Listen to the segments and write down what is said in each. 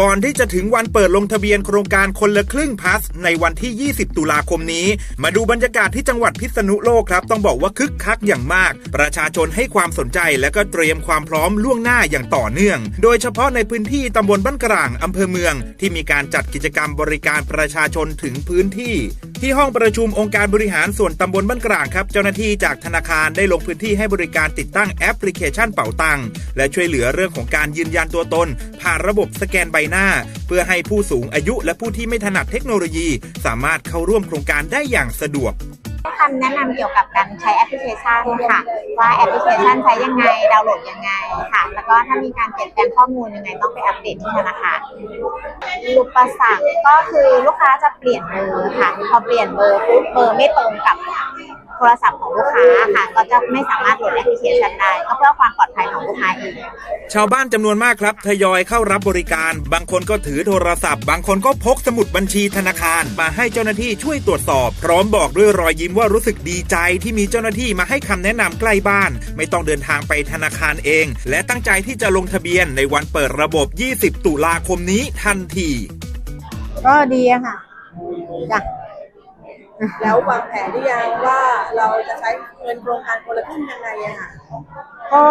ก่อนที่จะถึงวันเปิดลงทะเบียนโครงการคนละครึ่งพัสในวันที่ 20 ตุลาคมนี้ มาดูบรรยากาศที่จังหวัดพิษณุโลกครับ ต้องบอกว่าคึกคักอย่างมาก ประชาชนให้ความสนใจและก็เตรียมความพร้อมล่วงหน้าอย่างต่อเนื่อง โดยเฉพาะในพื้นที่ตำบลบ้านกลางอำเภอเมือง ที่มีการจัดกิจกรรมบริการประชาชนถึงพื้นที่ ที่ห้องประชุมองค์การบริหารส่วนตำบลบ้านกลางครับ เจ้าหน้าที่จากธนาคารได้ลงพื้นที่ให้บริการติดตั้งแอปพลิเคชันเป๋าตังและช่วยเหลือเรื่องของการยืนยันตัวตน ผ่านระบบสแกนใบหน้า เพื่อให้ผู้สูงอายุและผู้ที่ไม่ถนัดเทคโนโลยี สามารถเข้าร่วมโครงการได้อย่างสะดวก คำแนะนำเกี่ยวกับการใช้แอปพลิเคชันค่ะ ว่าแอปพลิเคชันใช้ยังไงดาวน์โหลดยังไงค่ะ แล้วก็ถ้ามีการเปลี่ยนแปลงข้อมูลยังไงต้องไปอัปเดตที่ธนาคารอุปสรรคก็คือลูกค้าจะเปลี่ยนเบอร์ค่ะ พอเปลี่ยนเบอร์ปุ๊บเบอร์ไม่ตรงกับโทรศัพท์ของลูกค้าค่ะ ก็จะไม่สามารถโหลดแอปพลิเคชันได้ ก็เพื่อความปลอดภัยของลูกค้าเอง ชาวบ้านจำนวนมากครับทยอยเข้ารับบริการ บางคนก็ถือโทรศัพท์ บางคนก็พกสมุดบัญชีธนาคาร มาให้เจ้าหน้าที่ช่วยตรวจสอบ พร้อมบอกด้วยรอยยิ้มว่ารู้สึกดีใจที่มีเจ้าหน้าที่มาให้คำแนะนำใกล้บ้าน ไม่ต้องเดินทางไปธนาคารเอง และตั้งใจที่จะลงทะเบียนในวันเปิดระบบ 20 ตุลาคมนี้ทันที ก็ดีอะค่ะจ้ะแล้ววางแผนหรือยังว่าเราจะใช้เงินโครงการคนละครึ่งยังไงอะค่ะ ก็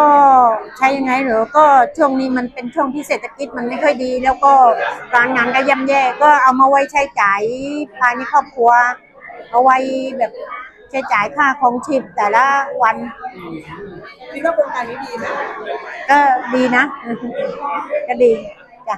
ใช้ยังไงเหรอ ก็ช่วงนี้มันเป็นช่วงที่เศรษฐกิจมันไม่ค่อยดี แล้วก็การงานก็ย่ำแย่ก็เอามาไว้ใช้จ่ายภายในครอบครัว เอาไว้แบบใช้จ่ายค่าของชีพแต่ละวันคิดว่าโครงการนี้ดีไหมก็ดีนะ ก็ดีจ้ะ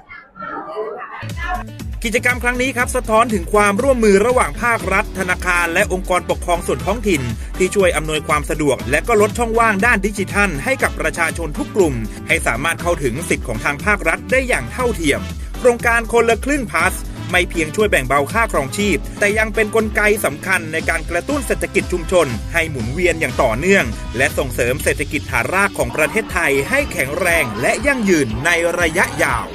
กิจกรรมครั้งนี้ครับสะท้อนถึงความร่วมมือระหว่างภาครัฐ ธนาคาร และองค์กรปกครองส่วนท้องถิ่น ที่ช่วยอำนวยความสะดวก และก็ลดช่องว่างด้านดิจิทัล ให้กับประชาชนทุกกลุ่ม ให้สามารถเข้าถึงสิทธิ์ของทางภาครัฐได้อย่างเท่าเทียม โครงการคนละครึ่งพาสไม่เพียงช่วยแบ่งเบาค่าครองชีพ แต่ยังเป็นนกลไกสำคัญในการกระตุ้นเศรษฐกิจชุมชน ให้หมุนเวียนอย่างต่อเนื่อง และส่งเสริมเศรษฐกิจฐานรากของประเทศไทยให้แข็งแรงและยั่งยืนในระยะยาว